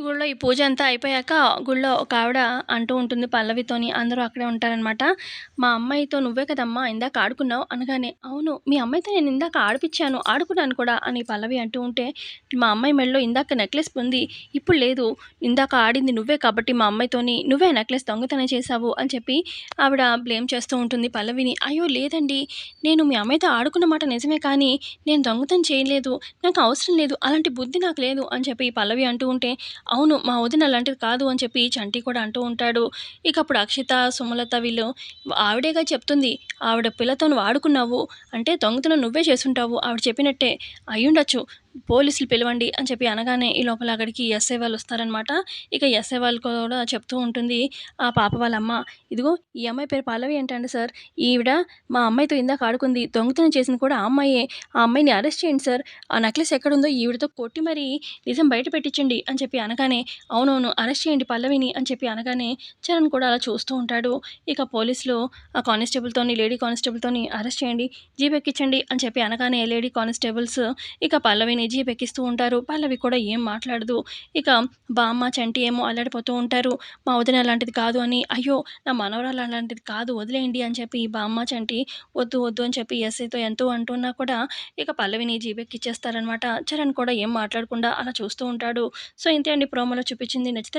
గుళ్ళో ఈ పూజ అంతా అయిపోయాక గుళ్ళో ఒక ఆవిడ అంటూ ఉంటుంది పల్లవితోని. అందరూ అక్కడే ఉంటారనమాట మా అమ్మాయితో నువ్వే కదమ్మా ఇందాక ఆడుకున్నావు? అనగానే అవును మీ అమ్మాయితో నేను ఇందాక ఆడిపించాను ఆడుకున్నాను కూడా అని పల్లవి అంటూ ఉంటే మా అమ్మాయి మెడలో ఇందాక నెక్లెస్ ఉంది ఇప్పుడు లేదు. ఇందాక ఆడింది నువ్వే కాబట్టి మా అమ్మాయితోని నువ్వే నెక్లెస్ దొంగతనం చేశావు అని చెప్పి ఆవిడ బ్లేమ్ చేస్తూ ఉంటుంది పల్లవిని. అయ్యో లేదండి. నేను మీ అమ్మాయితో ఆడుకున్న మాట నిజమే కానీ నేను దొంగతనం చేయలేదు. నాకు అవసరం లేదు. అలాంటి బుద్ధి నాకు లేదు అని చెప్పి పల్లవి అంటూ ఉంటే అవును మా వదిన అలాంటిది కాదు అని చెప్పి చంటి కూడా అంటూ ఉంటాడు. ఇక అప్పుడు అక్షిత సుమలత వీళ్ళు ఆవిడేగా చెప్తుంది ఆవిడ పిల్లతో వాడుకున్నావు ఆడుకున్నావు అంటే దొంగతనం నువ్వే చేసుంటావు ఆవిడ చెప్పినట్టే అయ్యుండొచ్చు. పోలీసులు పిలవండి అని చెప్పి అనగానే ఈ లోపల అక్కడికి ఎస్ఐ వాళ్ళు వస్తారనమాట ఇక ఎస్ఐ వాళ్ళు కూడా చెప్తూ ఉంటుంది ఆ పాప వాళ్ళ అమ్మ. ఇదిగో ఈ అమ్మాయి పేరు పల్లవి ఏంటండి సార్. ఈవిడ మా అమ్మాయితో ఇందాక ఆడుకుంది దొంగతనం చేసింది కూడా ఆ అమ్మాయే. ఆ అమ్మాయిని అరెస్ట్ చేయండి సార్. ఆ నెక్లెస్ ఎక్కడుందో ఈవిడతో కొట్టి మరీ నిజం బయట పెట్టించండి అని చెప్పి అనగానే అవునవును అరెస్ట్ చేయండి పల్లవిని అని చెప్పి అనగానే చరణ్ కూడా అలా చూస్తూ ఉంటాడు. ఇక పోలీసులు ఆ కానిస్టేబుల్తోని లేడీ కానిస్టేబుల్తోని అరెస్ట్ చేయండి జీప్ ఎక్కించండి అని చెప్పి అనగానే లేడీ కానిస్టేబుల్స్ ఇక పల్లవిని జీప్ ఎక్కిస్తూ ఉంటారు. పల్లవి కూడా ఏం మాట్లాడదు. ఇక బామ్మ చంటి ఏమో అల్లాడిపోతూ ఉంటారు. మా వదిన అలాంటిది కాదు అని అయ్యో నా మనవరాలు అలాంటిది కాదు వదిలేయండి అని చెప్పి బామ్మ చంటి వద్దు వద్దు అని చెప్పి ఎస్ఐతో ఎంతో అంటున్నా కూడా ఇక పల్లవిని జీపెక్కిచ్చేస్తారనమాట చరణ్ కూడా ఏం మాట్లాడకుండా అలా చూస్తూ ఉంటాడు. సో ఇంతే అండి. ప్రోమోలో చూపించింది నచ్చితే